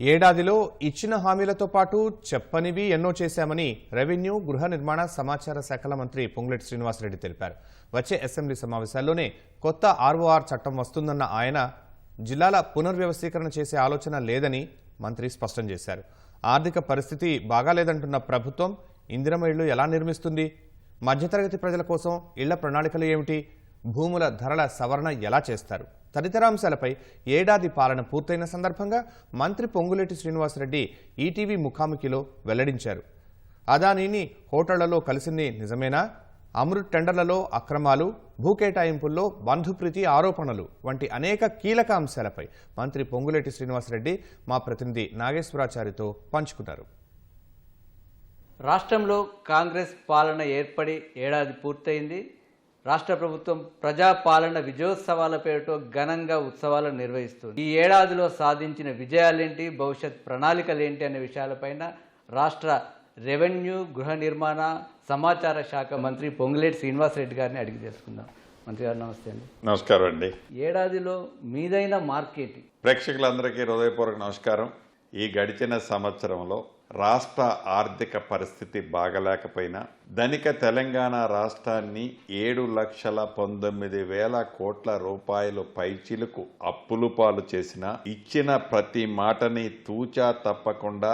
ఏడాదిలో ఇచ్చిన హామీలతో పాటు చెప్పనివి ఎన్నో చేశామని రెవెన్యూ గృహ నిర్మాణ సమాచార శాఖల మంత్రి పొంగులేటి శ్రీనివాసరెడ్డి తెలిపారు. వచ్చే అసెంబ్లీ సమావేశాల్లోనే కొత్త ఆర్ఓఆర్ చట్టం వస్తుందన్న ఆయన జిల్లాల పునర్వ్యవస్థీకరణ చేసే ఆలోచన లేదని మంత్రి స్పష్టం చేశారు. ఆర్థిక పరిస్థితి బాగాలేదంటున్న ప్రభుత్వం ఇందిరమ ఇళ్ళు ఎలా నిర్మిస్తుంది? మధ్యతరగతి ప్రజల కోసం ఇళ్ళ ప్రణాళికలు ఏమిటి? భూముల ధరల సవరణ ఎలా చేస్తారు? తదితర అంశాలపై ఏడాది పాలన పూర్తయిన సందర్భంగా మంత్రి పొంగులేటి శ్రీనివాసరెడ్డి ఈటీవీ ముఖాముఖిలో వెల్లడించారు. అదానీని హోటళ్ళలో కలిసింది నిజమేనా? అమృత్ టెండర్లలో అక్రమాలు భూ కేటాయింపుల్లో బంధుప్రీతి ఆరోపణలు వంటి అనేక కీలక అంశాలపై మంత్రి పొంగులేటి శ్రీనివాసరెడ్డి మా ప్రతినిధి నాగేశ్వరాచారితో పంచుకున్నారు. రాష్ట్రంలో కాంగ్రెస్ పాలన ఏర్పడి ఏడాది పూర్తయింది. రాష్ట్ర ప్రభుత్వం ప్రజాపాలన విజయోత్సవాల పేరుతో ఘనంగా ఉత్సవాలను నిర్వహిస్తుంది. ఈ ఏడాదిలో సాధించిన విజయాలేంటి భవిష్యత్ ప్రణాళికలేంటి అనే విషయాలపైన రాష్ట్ర రెవెన్యూ గృహ నిర్మాణ సమాచార శాఖ మంత్రి పొంగులేటి శ్రీనివాసరెడ్డి గారిని అడిగి తెలుసుకుందాం. మంత్రి గారు నమస్తే అండి. నమస్కారం అండి. ఏడాదిలో మీదైన మార్కెట్? ప్రేక్షకులందరికీ హృదయపూర్వక నమస్కారం. ఈ గడిచిన సంవత్సరంలో రాష్ట్ర ఆర్థిక పరిస్థితి బాగలేకపోయినా ధనిక తెలంగాణ రాష్ట్రాన్ని ఏడు లక్షల పంతొమ్మిది వేల కోట్ల రూపాయలు పైచిలకు అప్పులు పాలు చేసిన ఇచ్చిన ప్రతి మాటని తూచా తప్పకుండా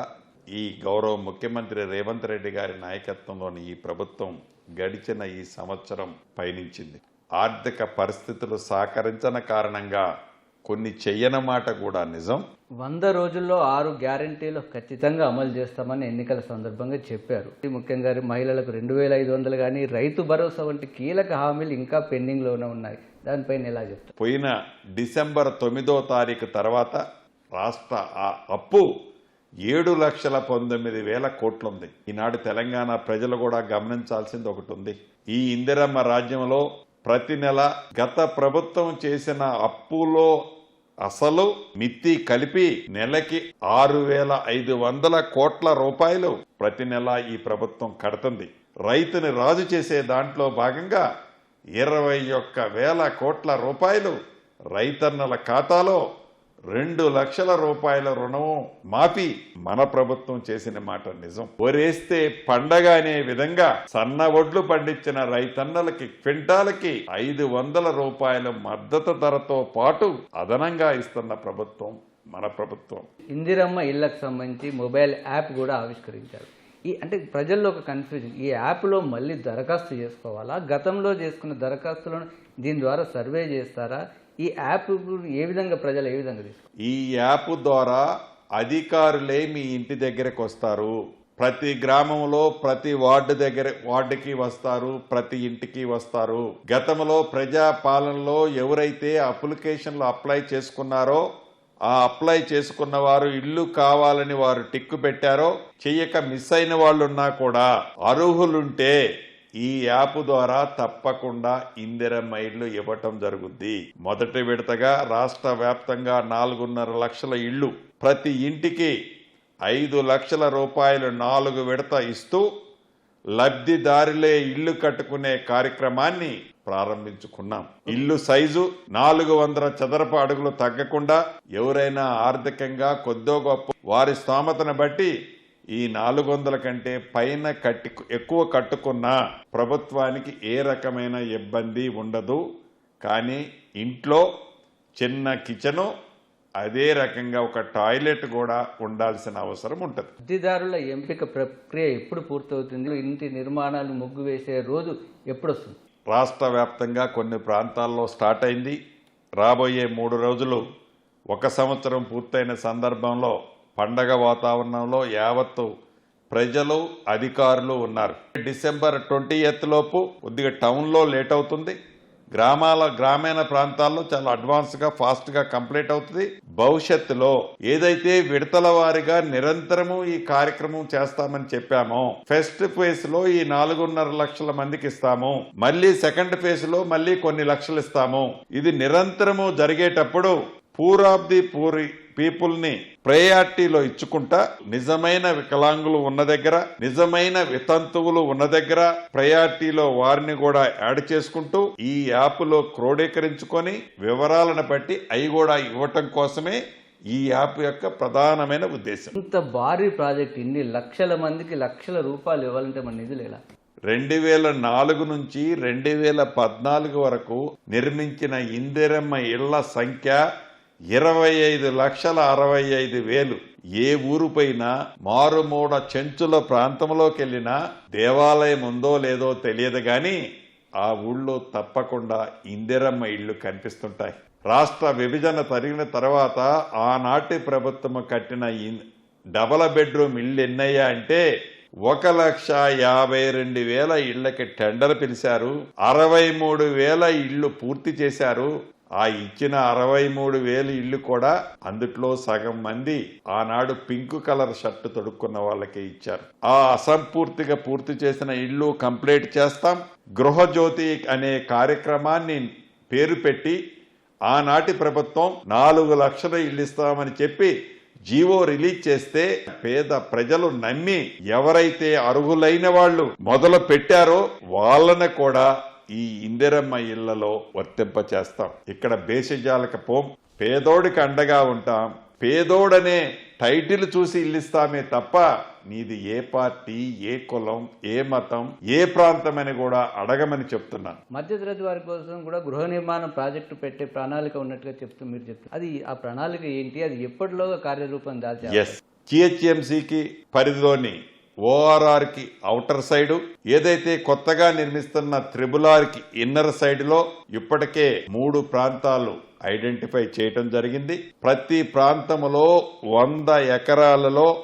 ఈ గౌరవ ముఖ్యమంత్రి రేవంత్ రెడ్డి గారి నాయకత్వంలోని ఈ ప్రభుత్వం గడిచిన ఈ సంవత్సరం పయనించింది. ఆర్థిక పరిస్థితులు సహకరించని కారణంగా కొన్ని చెయ్యన మాట కూడా నిజం. వంద రోజుల్లో ఆరు గ్యారంటీలు ఖచ్చితంగా అమలు చేస్తామని ఎన్నికల సందర్భంగా చెప్పారు. ముఖ్యంగా మహిళలకు రెండు వేల ఐదు వందలు కానీ రైతు భరోసా వంటి కీలక హామీలు ఇంకా పెండింగ్లోనే ఉన్నాయి. దానిపైన ఎలా చెప్తారు? పోయిన డిసెంబర్ తొమ్మిదో తారీఖు తర్వాత రాష్ట్ర ఆ అప్పు ఏడు లక్షల పంతొమ్మిది వేల కోట్లుంది. ఈనాడు తెలంగాణ ప్రజలు కూడా గమనించాల్సింది ఒకటి ఉంది. ఈ ఇందిరమ్మ రాజ్యంలో ప్రతి నెల గత ప్రభుత్వం చేసిన అప్పులో అసలు మిత్తి కలిపి నెలకి ఆరు వేల ఐదు వందల కోట్ల రూపాయలు ప్రతి నెల ఈ ప్రభుత్వం కడుతుంది. రైతుని రాజు చేసే దాంట్లో భాగంగా ఇరవై ఒక్క వేల కోట్ల రూపాయలు రైతన్నల ఖాతాలో రెండు లక్షల రూపాయల రుణం మాపి మన ప్రభుత్వం చేసిన మాట నిజం. ఒరేస్తే పండగ అనే విధంగా సన్న ఒడ్లు పండించిన రైతన్నలకి క్వింటాలకి ఐదు వందల రూపాయల మద్దతు ధరతో పాటు అదనంగా ఇస్తున్న ప్రభుత్వం మన ప్రభుత్వం. ఇందిరమ్మ ఇళ్ళకు సంబంధించి మొబైల్ యాప్ కూడా ఆవిష్కరించారు. ఈ అంటే ప్రజల్లో ఒక కన్ఫ్యూజన్ ఈ యాప్లో మళ్ళీ దరఖాస్తు చేసుకోవాలా? గతంలో చేసుకున్న దరఖాస్తులను దీని ద్వారా సర్వే చేస్తారా? ఈ యాప్ ఏ విధంగా ప్రజలు ఏ విధంగా ఈ యాప్ ద్వారా అధికారులే మీ ఇంటి దగ్గరకు వస్తారు. ప్రతి గ్రామంలో ప్రతి వార్డు దగ్గర వార్డుకి వస్తారు ప్రతి ఇంటికి వస్తారు. గతంలో ప్రజా పాలనలో ఎవరైతే అప్లికేషన్లు అప్లై చేసుకున్నారో ఆ అప్లై చేసుకున్న వారు ఇల్లు కావాలని వారు టిక్కు పెట్టారో చెయ్యక మిస్ అయిన వాళ్ళు ఉన్నా కూడా అర్హులుంటే ఈ యాప్ ద్వారా తప్పకుండా ఇందిర మైళ్ళు ఇవ్వటం జరుగుద్ది. మొదటి విడతగా రాష్ట్ర వ్యాప్తంగా నాలుగున్నర లక్షల ఇళ్ళు ప్రతి ఇంటికి ఐదు లక్షల రూపాయలు నాలుగు విడత ఇస్తూ లబ్ధిదారులే ఇల్లు కట్టుకునే కార్యక్రమాన్ని ప్రారంభించుకున్నాం. ఇల్లు సైజు నాలుగు వందల చదరపు అడుగులు తగ్గకుండా ఎవరైనా ఆర్థికంగా కొద్దో గొప్ప వారి స్తోమతను బట్టి ఈ నాలుగు వందల కంటే పైన కట్టి ఎక్కువ కట్టుకున్నా ప్రభుత్వానికి ఏ రకమైన ఇబ్బంది ఉండదు. కానీ ఇంట్లో చిన్న కిచెను అదే రకంగా ఒక టాయిలెట్ కూడా ఉండాల్సిన అవసరం ఉంటుంది. లబ్ధిదారుల ఎంపిక ప్రక్రియ ఎప్పుడు పూర్తవుతుంది? ఇంటి నిర్మాణాలు ముగ్గు వేసే రోజు ఎప్పుడు వస్తుంది రాష్ట్ర వ్యాప్తంగా కొన్ని ప్రాంతాల్లో స్టార్ట్ అయింది. రాబోయే మూడు రోజులు ఒక సంవత్సరం పూర్తయిన సందర్భంలో పండగ వాతావరణంలో యావత్తు ప్రజలు అధికారులు ఉన్నారు. డిసెంబర్ ట్వంటీ ఎయిత్ లోపు కొద్దిగా టౌన్లో లేట్ అవుతుంది. గ్రామాల గ్రామీణ ప్రాంతాల్లో చాలా అడ్వాన్స్గా ఫాస్ట్గా కంప్లీట్ అవుతుంది. భవిష్యత్తులో ఏదైతే విడతల వారిగా నిరంతరము ఈ కార్యక్రమం చేస్తామని చెప్పామో ఫస్ట్ ఫేజ్లో ఈ నాలుగున్నర లక్షల మందికి ఇస్తాము. మళ్ళీ సెకండ్ ఫేజ్లో మళ్ళీ కొన్ని లక్షలు ఇస్తాము. ఇది నిరంతరము జరిగేటప్పుడు పూర్ ఆఫ్ ది పూరి పీపుల్ని ప్రయారిటీలో ఇచ్చుకుంటా నిజమైన వికలాంగులు ఉన్న దగ్గర నిజమైన వితంతువులు ఉన్న దగ్గర ప్రయారిటీలో వారిని కూడా యాడ్ చేసుకుంటూ ఈ యాప్లో క్రోడీకరించుకొని వివరాలను బట్టి అవి కూడా ఇవ్వటం కోసమే ఈ యాప్ యొక్క ప్రధానమైన ఉద్దేశం. ఇంత భారీ ప్రాజెక్ట్ ఇన్ని లక్షల మందికి లక్షల రూపాయలు ఇవ్వాలంటే మన నిధులు ఎలా? రెండు వేల నాలుగు నుంచి రెండు వేల పద్నాలుగు వరకు నిర్మించిన ఇందిరమ్మ ఇళ్ళ సంఖ్య ఇరవై ఐదు లక్షల అరవై ఐదు వేలు. ఏ ఊరు పైన మారుమూడ చెంచుల ప్రాంతంలోకి వెళ్ళినా దేవాలయం ఉందో లేదో తెలియదు గాని ఆ ఊళ్ళో తప్పకుండా ఇందిరమ్మ ఇళ్ళు కనిపిస్తుంటాయి. రాష్ట్ర విభజన జరిగిన తర్వాత ఆనాటి ప్రభుత్వం కట్టిన డబల్ బెడ్రూమ్ ఇల్లు ఎన్నయ్యా అంటే ఒక లక్ష యాభై రెండు వేల ఇళ్ళకి టెండర్ పిలిచారు. అరవై మూడు వేల ఇళ్ళు పూర్తి చేశారు. ఆ ఇచ్చిన అరవై మూడు వేలు ఇల్లు కూడా అందుట్లో సగం మంది ఆనాడు పింక్ కలర్ షర్ట్ తొడుక్కున్న వాళ్ళకే ఇచ్చారు. ఆ అసంపూర్తిగా పూర్తి చేసిన ఇల్లు కంప్లీట్ చేస్తాం. గృహజ్యోతి అనే కార్యక్రమాన్ని పేరు పెట్టి ఆనాటి ప్రభుత్వం నాలుగు లక్షల ఇళ్ళు ఇస్తామని చెప్పి జీవో రిలీజ్ చేస్తే పేద ప్రజలు నమ్మి ఎవరైతే అర్హులైన వాళ్ళు మొదలు పెట్టారో వాళ్ళని కూడా ఈ ఇందిరమ్మ ఇళ్ళలో వర్తింప చేస్తాం. ఇక్కడ బేసిజాలకు పోం. పేదోడికి అండగా ఉంటాం. పేదోడనే టైటిల్ చూసి ఇల్లిస్తామే తప్ప నీది ఏ పార్టీ ఏ కులం ఏ మతం ఏ ప్రాంతం అని కూడా అడగమని చెప్తున్నాను. మధ్యతరగతి వారి కోసం కూడా గృహ నిర్మాణం ప్రాజెక్టు పెట్టే ప్రణాళిక ఉన్నట్టుగా చెప్తూ మీరు చెప్తారు. అది ఆ ప్రణాళిక ఏంటి? అది ఎప్పటిలోగా కార్యరూపం దాల్చే ఎస్ జిహెచ్ఎంసీకి పరిధిలోని ఓఆర్ఆర్కి అవుటర్ సైడు ఏదైతే కొత్తగా నిర్మిస్తున్న త్రిబుల్ ఇన్నర్ సైడ్లో ఇప్పటికే మూడు ప్రాంతాలు ఐడెంటిఫై చేయటం జరిగింది. ప్రతి ప్రాంతములో వంద ఎకరాలలో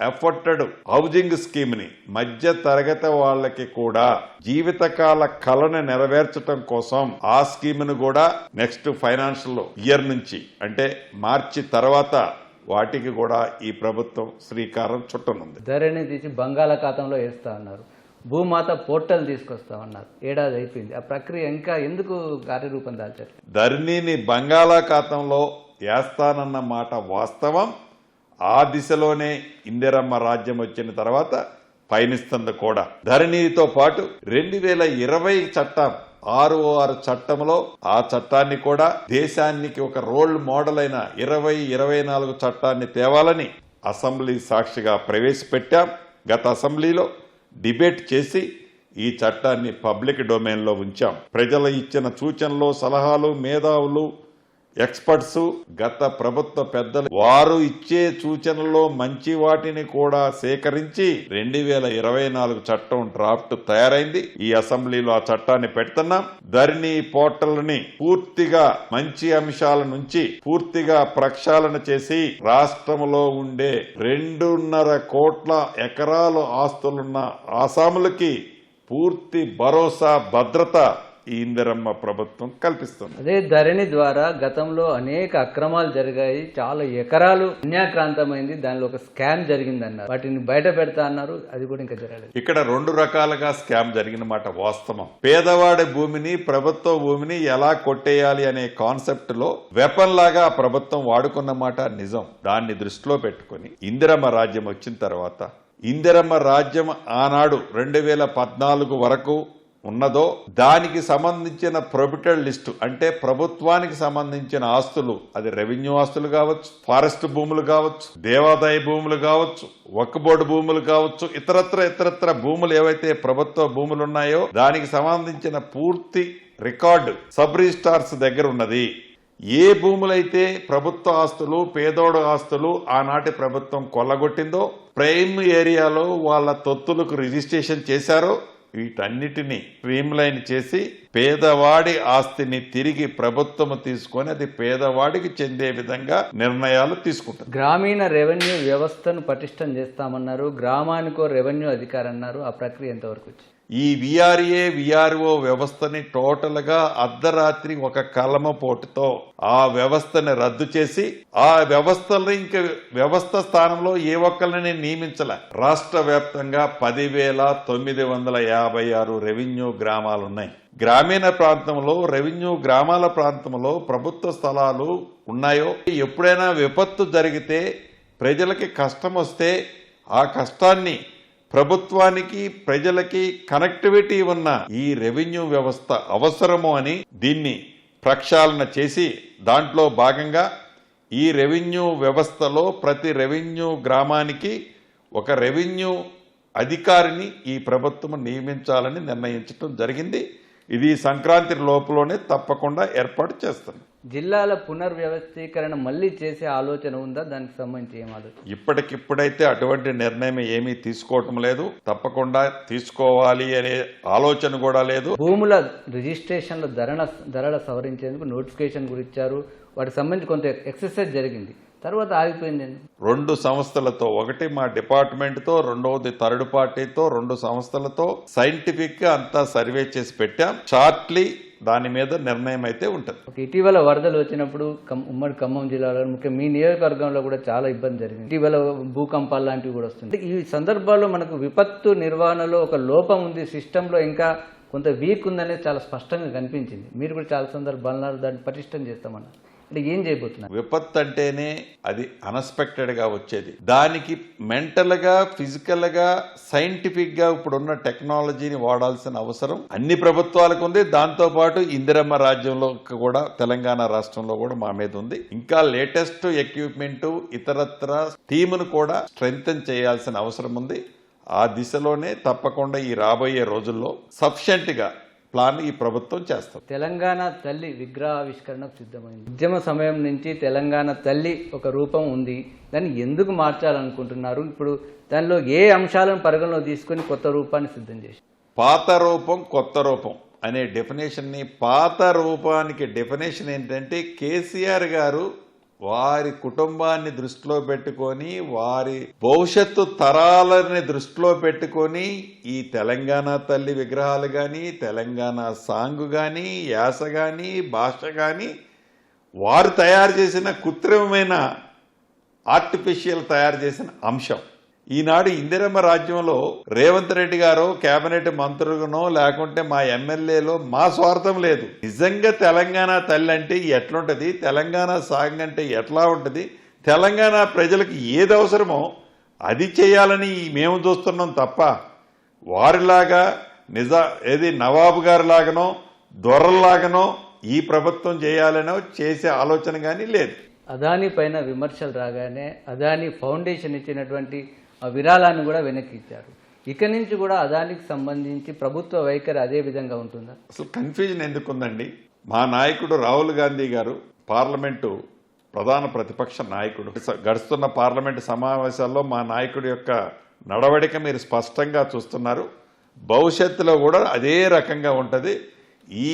ఎఫర్టెడ్ హౌజింగ్ స్కీమ్ని మధ్య తరగతి వాళ్ళకి కూడా జీవితకాల కళను నెరవేర్చడం కోసం ఆ స్కీమ్ను కూడా నెక్స్ట్ ఫైనాన్షియల్ ఇయర్ నుంచి అంటే మార్చి తర్వాత వాటికి కూడా ఈ ప్రభుత్వం శ్రీకారం చుట్టనుంది. ధరణి తీసి బంగాళాఖాతంలో వేస్తా ఉన్నారు భూమాత పోర్టల్ తీసుకొస్తా ఉన్నారు ఏడాది అయిపోయింది. ఆ ప్రక్రియ ఇంకా ఎందుకు కార్యరూపం దాల్చట్లేదు ధరణిని బంగాళాఖాతంలో వేస్తానన్న మాట వాస్తవం. ఆ దిశలోనే ఇందిరమ్మ రాజ్యం వచ్చిన తర్వాత పయనిస్తుంది కూడా. ధరణితో పాటు రెండు వేల ఇరవై చట్టం ఆరు ఆరు చట్టంలో ఆ చట్టాన్ని కూడా దేశానికి ఒక రోల్ మోడల్ అయిన ఇరవై ఇరవై నాలుగు చట్టాన్ని తేవాలని అసెంబ్లీ సాక్షిగా ప్రవేశపెట్టాం. గత అసెంబ్లీలో డిబేట్ చేసి ఈ చట్టాన్ని పబ్లిక్ డొమైన్లో ఉంచాం. ప్రజలు ఇచ్చిన సూచనలు సలహాలు మేధావులు ఎక్స్పర్ట్స్ గత ప్రభుత్వ పెద్దలు వారు ఇచ్చే సూచనల్లో మంచి వాటిని కూడా సేకరించి రెండు వేల ఇరవై నాలుగు చట్టం డ్రాఫ్ట్ తయారైంది. ఈ అసెంబ్లీలో ఆ చట్టాన్ని పెడుతున్నాం. ధరణి పోర్టల్ని పూర్తిగా మంచి అంశాల నుంచి పూర్తిగా ప్రక్షాళన చేసి రాష్ట్రంలో ఉండే రెండున్నర కోట్ల ఎకరాలు ఆస్తులున్న ఆసాములకి పూర్తి భరోసా భద్రత ఈ ఇందిరమ్మ ప్రభుత్వం కల్పిస్తుంది. అదే ధరణి ద్వారా గతంలో అనేక అక్రమాలు జరిగాయి చాలా ఎకరాలు అన్యాక్రాంతమైంది దానిలో ఒక స్కామ్ జరిగిందన్నారు. వాటిని బయట పెడతా అన్నారు అది కూడా ఇంకా జరగలేదు. ఇక్కడ రెండు రకాలుగా స్కామ్ జరిగిన మాట వాస్తవం. పేదవాడి భూమిని ప్రభుత్వ భూమిని ఎలా కొట్టేయాలి అనే కాన్సెప్ట్లో వెపన్ లాగా ప్రభుత్వం వాడుకున్న మాట నిజం. దాన్ని దృష్టిలో పెట్టుకుని ఇందిరమ్మ రాజ్యం వచ్చిన తర్వాత ఇందిరమ్మ రాజ్యం ఆనాడు రెండు వేల పద్నాలుగు వరకు ఉన్నదో దానికి సంబంధించిన ప్రొబిటెడ్ లిస్టు అంటే ప్రభుత్వానికి సంబంధించిన ఆస్తులు అది రెవెన్యూ ఆస్తులు కావచ్చు ఫారెస్ట్ భూములు కావచ్చు దేవాదాయ భూములు కావచ్చు వక్ బోర్డు భూములు కావచ్చు ఇతరత్ర ఇతరత్ర భూములు ఏవైతే ప్రభుత్వ భూములు ఉన్నాయో దానికి సంబంధించిన పూర్తి రికార్డు సబ్ రిజిస్టార్స్ దగ్గర ఉన్నది. ఏ భూములైతే ప్రభుత్వ ఆస్తులు పేదోడు ఆస్తులు ఆనాటి ప్రభుత్వం కొల్లగొట్టిందో ప్రైమ్ ఏరియాలో వాళ్ళ తొత్తులకు రిజిస్ట్రేషన్ చేశారో వీటన్నిటినీ స్ట్రీమ్లైన్ చేసి పేదవాడి ఆస్తిని తిరిగి ప్రభుత్వం తీసుకొని అది పేదవాడికి చెందే విధంగా నిర్ణయాలు తీసుకుంటారు గ్రామీణ రెవెన్యూ వ్యవస్థను పటిష్టం చేస్తామన్నారు. గ్రామానికో రెవెన్యూ అధికారి అన్నారు. ఆ ప్రక్రియ ఎంతవరకు వచ్చింది? ఈ విఆర్ఏ విఆర్ఓ వ్యవస్థని టోటల్గా అర్ధరాత్రి ఒక కలమ పోటుతో ఆ వ్యవస్థని రద్దు చేసి ఆ వ్యవస్థలో ఇంకా వ్యవస్థ స్థానంలో ఏ ఒక్కరిని నియమించలే. రాష్ట్ర వ్యాప్తంగా పదివేల తొమ్మిది వందల యాభై ఆరు రెవెన్యూ గ్రామాలు ఉన్నాయి గ్రామీణ ప్రాంతంలో రెవెన్యూ గ్రామాల ప్రాంతంలో ప్రభుత్వ స్థలాలు ఉన్నాయో ఎప్పుడైనా విపత్తు జరిగితే ప్రజలకి కష్టం వస్తే ఆ కష్టాన్ని ప్రభుత్వానికి ప్రజలకి కనెక్టివిటీ ఉన్న ఈ రెవెన్యూ వ్యవస్థ అవసరము అని దీన్ని ప్రక్షాళన చేసి దాంట్లో భాగంగా ఈ రెవెన్యూ వ్యవస్థలో ప్రతి రెవెన్యూ గ్రామానికి ఒక రెవెన్యూ అధికారిని ఈ ప్రభుత్వం నియమించాలని నిర్ణయించడం జరిగింది. ఇది సంక్రాంతి లోపలనే తప్పకుండా ఏర్పాటు చేస్తుంది. జిల్లాల పునర్వ్యవస్థీకరణ మళ్ళీ చేసే ఆలోచన ఉందా? దానికి సంబంధించి ఏం ఆలోచన? ఇప్పటికిప్పుడైతే అటువంటి నిర్ణయం ఏమీ తీసుకోవటం లేదు. తప్పకుండా తీసుకోవాలి అనే ఆలోచన కూడా లేదు. భూముల రిజిస్ట్రేషన్ల ధరణ ధరల సవరించేందుకు నోటిఫికేషన్ కూడా ఇచ్చారు వాటికి సంబంధించి కొంత ఎక్సర్సైజ్ జరిగింది. తర్వాత ఆగిపోయిందండి రెండు సంస్థలతో ఒకటి మా డిపార్ట్మెంట్తో రెండవది థర్డ్ పార్టీతో రెండు సంస్థలతో సైంటిఫిక్గా అంతా సర్వే చేసి పెట్టాం. షార్ట్లీ దాని మీద నిర్ణయం అయితే ఉంటుంది. ఇటీవల వరదలు వచ్చినప్పుడు ఉమ్మడి ఖమ్మం జిల్లాలో ముఖ్యంగా మీ నియోజకవర్గంలో కూడా చాలా ఇబ్బంది జరిగింది. ఇటీవల భూకంపాలు లాంటివి కూడా వస్తుంది ఈ సందర్భాల్లో మనకు విపత్తు నిర్వహణలో ఒక లోపం ఉంది సిస్టంలో ఇంకా కొంత వీక్ ఉందనేది చాలా స్పష్టంగా కనిపించింది. మీరు కూడా చాలా సందర్భాలను దాన్ని పటిష్టం చేస్తామన్నారు. అంటే ఏం చేయబోతున్నారు? విపత్తు అంటేనే అది అన్ఎక్స్పెక్టెడ్గా వచ్చేది. దానికి మెంటల్గా ఫిజికల్గా సైంటిఫిక్గా ఇప్పుడున్న టెక్నాలజీని వాడాల్సిన అవసరం అన్ని ప్రభుత్వాలకు ఉంది. దాంతో పాటు ఇందిరమ్మ రాజ్యంలో కూడా తెలంగాణ రాష్ట్రంలో కూడా మా మీద ఉంది. ఇంకా లేటెస్ట్ ఎక్విప్మెంట్ ఇతరత్ర టీమును కూడా స్ట్రెంగ్తన్ చేయాల్సిన అవసరం ఉంది. ఆ దిశలోనే తప్పకుండా ఈ రాబోయే రోజుల్లో సఫిషియెంట్గా ప్లాన్ ఈ ప్రభుత్వం చేస్తుంది. తెలంగాణ తల్లి విగ్రహావిష్కరణకు సిద్ధమైంది. ఉద్యమ సమయం నుంచి తెలంగాణ తల్లి ఒక రూపం ఉంది. దాన్ని ఎందుకు మార్చాలనుకుంటున్నారు? ఇప్పుడు దానిలో ఏ అంశాలను పరిగణలో తీసుకొని కొత్త రూపాన్ని సిద్ధం చేసి పాత రూపం కొత్త రూపం అనే డెఫినేషన్ని పాత రూపానికి డెఫినేషన్ ఏంటంటే కేసీఆర్ గారు వారి కుటుంబాన్ని దృష్టిలో పెట్టుకొని వారి భవిష్యత్తు తరాలని దృష్టిలో పెట్టుకొని ఈ తెలంగాణ తల్లి విగ్రహాలు కానీ తెలంగాణ సాంగ్ కానీ యాస కానీ భాష కానీ వారు తయారు చేసిన కృత్రిమమైన ఆర్టిఫిషియల్ తయారు చేసిన అంశం. ఈనాడు ఇందిరమ్మ రాజ్యంలో రేవంత్ రెడ్డి గారు కేబినెట్ మంత్రులనో లేకుంటే మా ఎమ్మెల్యేలో మా స్వార్థం లేదు. నిజంగా తెలంగాణ తల్లి అంటే ఎట్లుంటది? తెలంగాణ సాంగ్ అంటే ఎట్లా ఉంటుంది? తెలంగాణ ప్రజలకు ఏది అవసరమో అది చేయాలని మేము చూస్తున్నాం తప్ప వారిలాగా నిజా ఏది నవాబు గారిలాగనో లాగానో ఈ ప్రభుత్వం చేయాలనో చేసే ఆలోచన కానీ లేదు. అదాని పైన విమర్శలు రాగానే అదాని ఫౌండేషన్ ఇచ్చినటువంటి ఆ విరాళాన్ని కూడా వెనక్కి ఇచ్చారు ఇక నుంచి కూడా అదానికి సంబంధించి ప్రభుత్వ వైఖరి అదే విధంగా ఉంటుందా? అసలు కన్ఫ్యూజన్ ఎందుకుందండి మా నాయకుడు రాహుల్ గాంధీ గారు పార్లమెంటు ప్రధాన ప్రతిపక్ష నాయకుడు. గడుస్తున్న పార్లమెంటు సమావేశాల్లో మా నాయకుడి యొక్క నడవడిక మీరు స్పష్టంగా చూస్తున్నారు. భవిష్యత్తులో కూడా అదే రకంగా ఉంటుంది. ఈ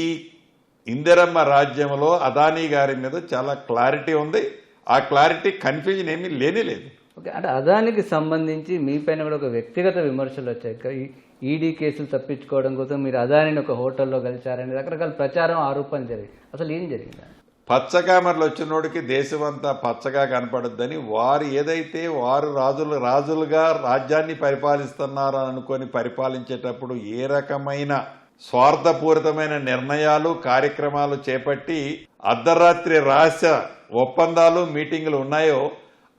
ఇందిరమ్మ రాజ్యంలో అదానీ గారి మీద చాలా క్లారిటీ ఉంది. ఆ క్లారిటీ కన్ఫ్యూజన్ ఏమీ లేనే లేదు. ఓకే అంటే అదానికి సంబంధించి మీ పైన కూడా ఒక వ్యక్తిగత విమర్శలు వచ్చాయి. ఈడీ కేసులు తప్పించుకోవడం కోసం మీరు అదానిని ఒక హోటల్లో కలిశారని రకరకాల ప్రచారం ఆరోపణలు జరిగింది అసలు ఏం జరిగింది? పచ్చకామర్లు వచ్చినోడికి దేశమంతా పచ్చగా కనపడద్దని వారు ఏదైతే వారు రాజులు రాజులుగా రాజ్యాన్ని పరిపాలిస్తున్నారు అనుకొని పరిపాలించేటప్పుడు ఏ రకమైన స్వార్థపూరితమైన నిర్ణయాలు కార్యక్రమాలు చేపట్టి అర్ధరాత్రి రహస్య ఒప్పందాలు మీటింగులు ఉన్నాయో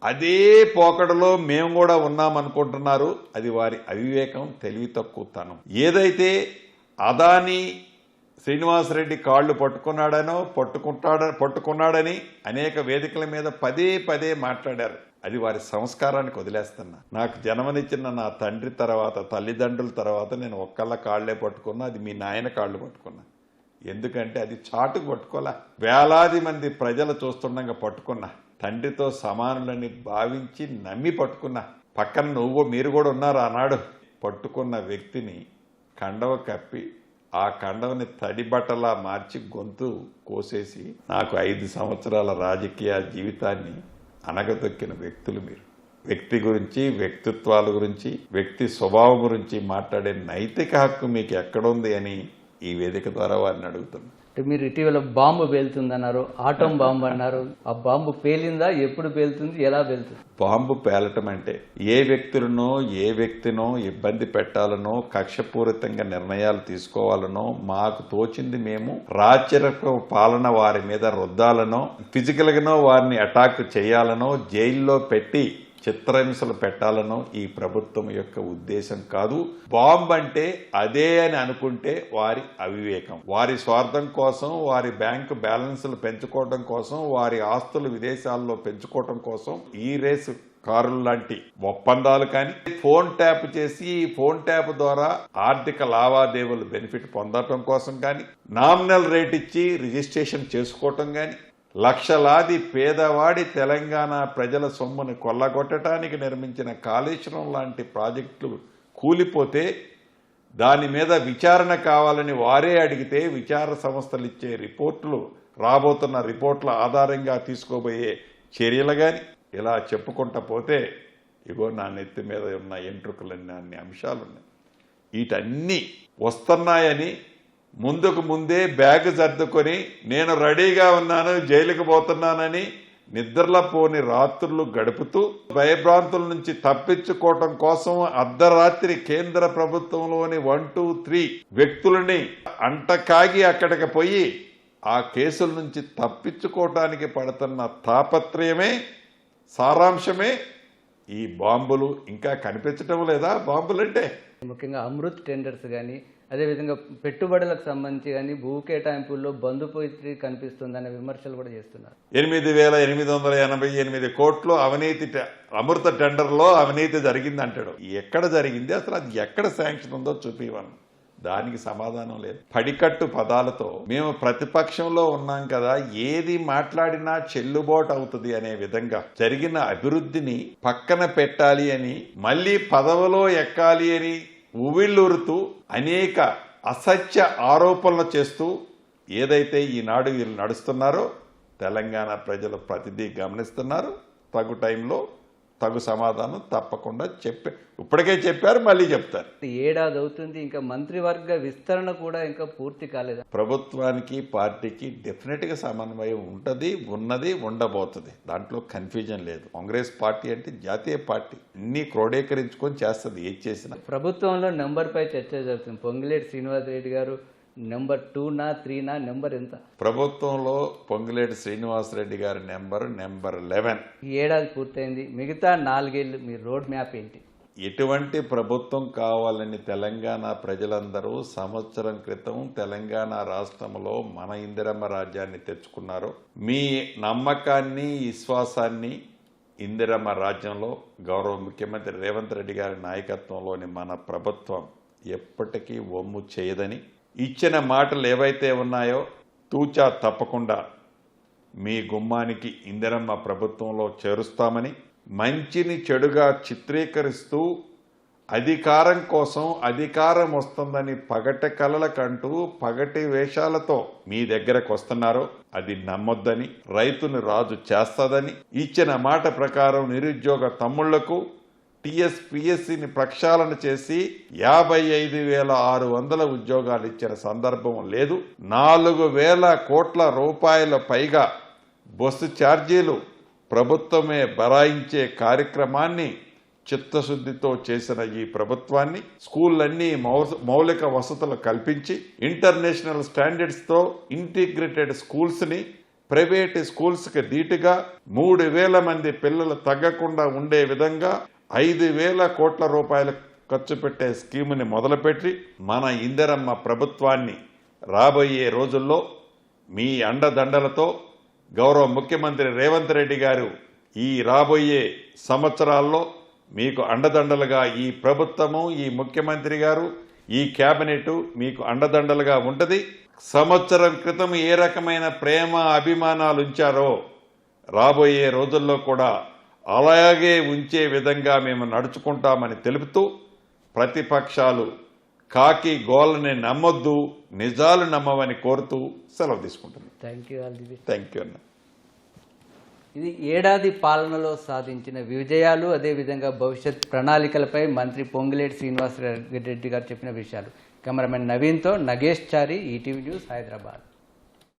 అదే పోకడలో మేము కూడా ఉన్నామనుకుంటున్నారు. అది వారి అవివేకం తెలివి తక్కువతనం ఏదైతే అదాని శ్రీనివాసరెడ్డి కాళ్ళు పట్టుకున్నాడనో పట్టుకుంటాడ పట్టుకున్నాడని అనేక వేదికల మీద పదే పదే మాట్లాడారు. అది వారి సంస్కారానికి వదిలేస్తున్నా. నాకు జన్మనిచ్చిన నా తండ్రి తర్వాత తల్లిదండ్రుల తర్వాత నేను ఒక్కళ్ళ కాళ్ళే పట్టుకున్నా అది మీ నాయన కాళ్ళు పట్టుకున్నా. ఎందుకంటే అది చాటుకు పట్టుకోలే వేలాది మంది ప్రజలు చూస్తుండగా పట్టుకున్నా. తండ్రితో సమానులని భావించి నమ్మి పట్టుకున్నా. పక్కన నువ్వు మీరు కూడా ఉన్నారు ఆనాడు. పట్టుకున్న వ్యక్తిని కండవ కప్పి ఆ కండవని తడిబట్టలా మార్చి గొంతు కోసేసి నాకు ఐదు సంవత్సరాల రాజకీయ జీవితాన్ని అనగదొక్కిన వ్యక్తులు మీరు. వ్యక్తి గురించి వ్యక్తిత్వాల గురించి వ్యక్తి స్వభావం గురించి మాట్లాడే నైతిక హక్కు మీకు ఎక్కడుంది అని ఈ వేదిక ద్వారా వారిని అడుగుతున్నాను. అంటే మీరు ఇటీవల బాంబు పేలుతుందన్నారు ఆటం బాంబు అన్నారు. ఆ బాంబు పేలిందా? ఎప్పుడు పేలుతుంది? ఎలా పేలుతుంది? బాంబు పేలటం అంటే ఏ వ్యక్తులనో ఏ వ్యక్తినో ఇబ్బంది పెట్టాలనో కక్షపూరితంగా నిర్ణయాలు తీసుకోవాలనో మాకు తోచింది మేము రాచరిక పాలన వారి మీద రుద్దాలనో ఫిజికల్ గానో వారిని అటాక్ చేయాలనో జైల్లో పెట్టి చిత్రహింసలు పెట్టాలనో ఈ ప్రభుత్వం యొక్క ఉద్దేశం కాదు. బాంబ్ అంటే అదే అని అనుకుంటే వారి అవివేకం. వారి స్వార్థం కోసం వారి బ్యాంకు బ్యాలెన్స్లు పెంచుకోవడం కోసం వారి ఆస్తులు విదేశాల్లో పెంచుకోవడం కోసం ఈ రేసు కారులు లాంటి ఒప్పందాలు కానీ ఫోన్ ట్యాప్ చేసి ఈ ఫోన్ ట్యాప్ ద్వారా ఆర్థిక లావాదేవీలు బెనిఫిట్ పొందటం కోసం కానీ నామినల్ రేట్ ఇచ్చి రిజిస్ట్రేషన్ చేసుకోవటం కానీ లక్షలాది పేదవాడి తెలంగాణ ప్రజల సొమ్మును కొల్లగొట్టడానికి నిర్మించిన కాళేశ్వరం లాంటి ప్రాజెక్టులు కూలిపోతే దాని మీద విచారణ కావాలని వారే అడిగితే విచార సంస్థలు ఇచ్చే రిపోర్టులు రాబోతున్న రిపోర్ట్ల ఆధారంగా తీసుకోబోయే చర్యలు కానీ ఇలా చెప్పుకుంటా పోతే ఇగో నా నెత్తి మీద ఉన్న ఎంట్రుకలన్నీ అన్ని అంశాలున్నాయి. వీటన్నీ వస్తున్నాయని ముందుకు ముందే బ్యాగ్ సర్దుకొని నేను రెడీగా ఉన్నాను జైలుకు పోతున్నానని నిద్రలో పోని రాత్రులు గడుపుతూ భయభ్రాంతుల నుంచి తప్పించుకోవటం కోసం అర్ధరాత్రి కేంద్ర ప్రభుత్వంలోని వన్ టూ త్రీ వ్యక్తులని అంటకాగి అక్కడికి పోయి ఆ కేసుల నుంచి తప్పించుకోవటానికి పడుతున్న తాపత్రయమే సారాంశమే ఈ బాంబులు. ఇంకా కనిపించటం లేదా బాంబులంటే? ముఖ్యంగా అమృత్ టెండర్స్ కానీ అదేవిధంగా పెట్టుబడులకు సంబంధించి కానీ భూ కేటాయింపుల్లో బంధుపోయి కనిపిస్తుందనే విమర్శలు కూడా చేస్తున్నారు. ఎనిమిది వేల ఎనిమిది వందల ఎనభై ఎనిమిది కోట్లు అవినీతి అమృత టెండర్లో అవినీతి జరిగింది అంటాడు. ఎక్కడ జరిగింది? అసలు అది ఎక్కడ శాంక్షన్ ఉందో చూపివ్వను. దానికి సమాధానం లేదు. పడికట్టు పదాలతో మేము ప్రతిపక్షంలో ఉన్నాం కదా ఏది మాట్లాడినా చెల్లుబాటు అవుతుంది అనే విధంగా జరిగిన అభివృద్ధిని పక్కన పెట్టాలి అని మళ్ళీ పదవిలో ఎక్కాలి అని ఉవిళ్ళూరుతూ అనేక అసత్య ఆరోపణలు చేస్తూ ఏదైతే ఈనాడు వీళ్ళు నడుస్తున్నారో తెలంగాణ ప్రజలు ప్రతిదీ గమనిస్తున్నారు. తగు టైంలో తగు సమాధానం తప్పకుండా చెప్పే ఇప్పటికే చెప్పారు మళ్ళీ చెప్తారు. ఏడాది అవుతుంది ఇంకా మంత్రివర్గ విస్తరణ కూడా ఇంకా పూర్తి కాలేదు. ప్రభుత్వానికి పార్టీకి డెఫినెట్గా సమన్వయం ఉంటుంది ఉన్నది ఉండబోతుంది. దాంట్లో కన్ఫ్యూజన్ లేదు. కాంగ్రెస్ పార్టీ అంటే జాతీయ పార్టీ. అన్ని క్రోడీకరించుకొని చేస్తుంది ఏది చేసినా. ప్రభుత్వంలో నెంబర్పై చర్చ జరుగుతుంది. పొంగిలేటి శ్రీనివాస్ రెడ్డి గారు నెంబర్ టూనా త్రీనా నెంబర్ ఎంత? ప్రభుత్వంలో పొంగులేటి శ్రీనివాసరెడ్డి గారి నెంబర్ నెంబర్ లెవెన్. ఈ ఏడాది పూర్తయింది. మిగతా నాలుగేళ్ళు మీ రోడ్ మ్యాప్ ఏంటి? ఎటువంటి ప్రభుత్వం కావాలని తెలంగాణ ప్రజలందరూ సంవత్సరం క్రితం తెలంగాణ రాష్ట్రంలో మన ఇందిరమ్మ రాజ్యాన్ని తెచ్చుకున్నారో. మీ నమ్మకాన్ని విశ్వాసాన్ని ఇందిరమ్మ రాజ్యంలో గౌరవ ముఖ్యమంత్రి రేవంత్ రెడ్డి గారి నాయకత్వంలోని మన ప్రభుత్వం ఎప్పటికీ ఒమ్ము చేయదని ఇచ్చిన మాటలు ఏవైతే ఉన్నాయో తూచా తప్పకుండా మీ గుమ్మానికి ఇందిరమ్మ ప్రభుత్వంలో చేరుస్తామని మంచిని చెడుగా చిత్రీకరిస్తూ అధికారం కోసం అధికారం వస్తుందని పగటి కలలకంటూ పగటి వేషాలతో మీ దగ్గరకు వస్తున్నారో. అది నమ్మొద్దని రైతును రాజు చేస్తదని ఇచ్చిన మాట ప్రకారం నిరుద్యోగ తమ్ముళ్ళకు టిఎస్పిఎస్సిని ప్రక్షాళన చేసి యాభై ఐదు వేల ఆరు వందల ఉద్యోగాలు ఇచ్చిన సందర్భం లేదు. నాలుగు వేల కోట్ల రూపాయల పైగా బస్సు ఛార్జీలు ప్రభుత్వమే బరాయించే కార్యక్రమాన్ని చిత్తశుద్ధితో చేసిన ఈ ప్రభుత్వాన్ని స్కూళ్ళన్నీ మౌ- మౌలిక వసతులు కల్పించి ఇంటర్నేషనల్ స్టాండర్డ్స్తో ఇంటిగ్రేటెడ్ స్కూల్స్ని ప్రైవేట్ స్కూల్స్కి ధీటుగా మూడు వేల మంది పిల్లలు తగ్గకుండా ఉండే విధంగా ఐదు వేల కోట్ల రూపాయలు ఖర్చు పెట్టే స్కీముని మొదలుపెట్టి మన ఇందిరమ్మ ప్రభుత్వాన్ని రాబోయే రోజుల్లో మీ అండదండలతో గౌరవ ముఖ్యమంత్రి రేవంత్ రెడ్డి గారు ఈ రాబోయే సంవత్సరాల్లో మీకు అండదండలుగా ఈ ప్రభుత్వము ఈ ముఖ్యమంత్రి గారు ఈ కేబినెట్ మీకు అండదండలుగా ఉంటుంది. సంవత్సరం క్రితం ఏ రకమైన ప్రేమ అభిమానాలు ఉంచారో రాబోయే రోజుల్లో కూడా అలాగే ఉంచే విధంగా మేము నడుచుకుంటామని తెలుపుతూ ప్రతిపక్షాలు కాకి గోలని నమ్మొద్దు నిజాలు నమ్మవని కోరుతూ సెలవు తీసుకుంటుంది thank you all the best. Thank you అన్న. ఇది ఏడాది పాలనలో సాధించిన విజయాలు అదేవిధంగా భవిష్యత్ ప్రణాళికలపై మంత్రి పొంగిలేటి శ్రీనివాస్ రెడ్డి గారు చెప్పిన విషయాలు. కెమెరామెన్ నవీన్తో నగేష్ చారి ఈటీవీ న్యూస్ హైదరాబాద్.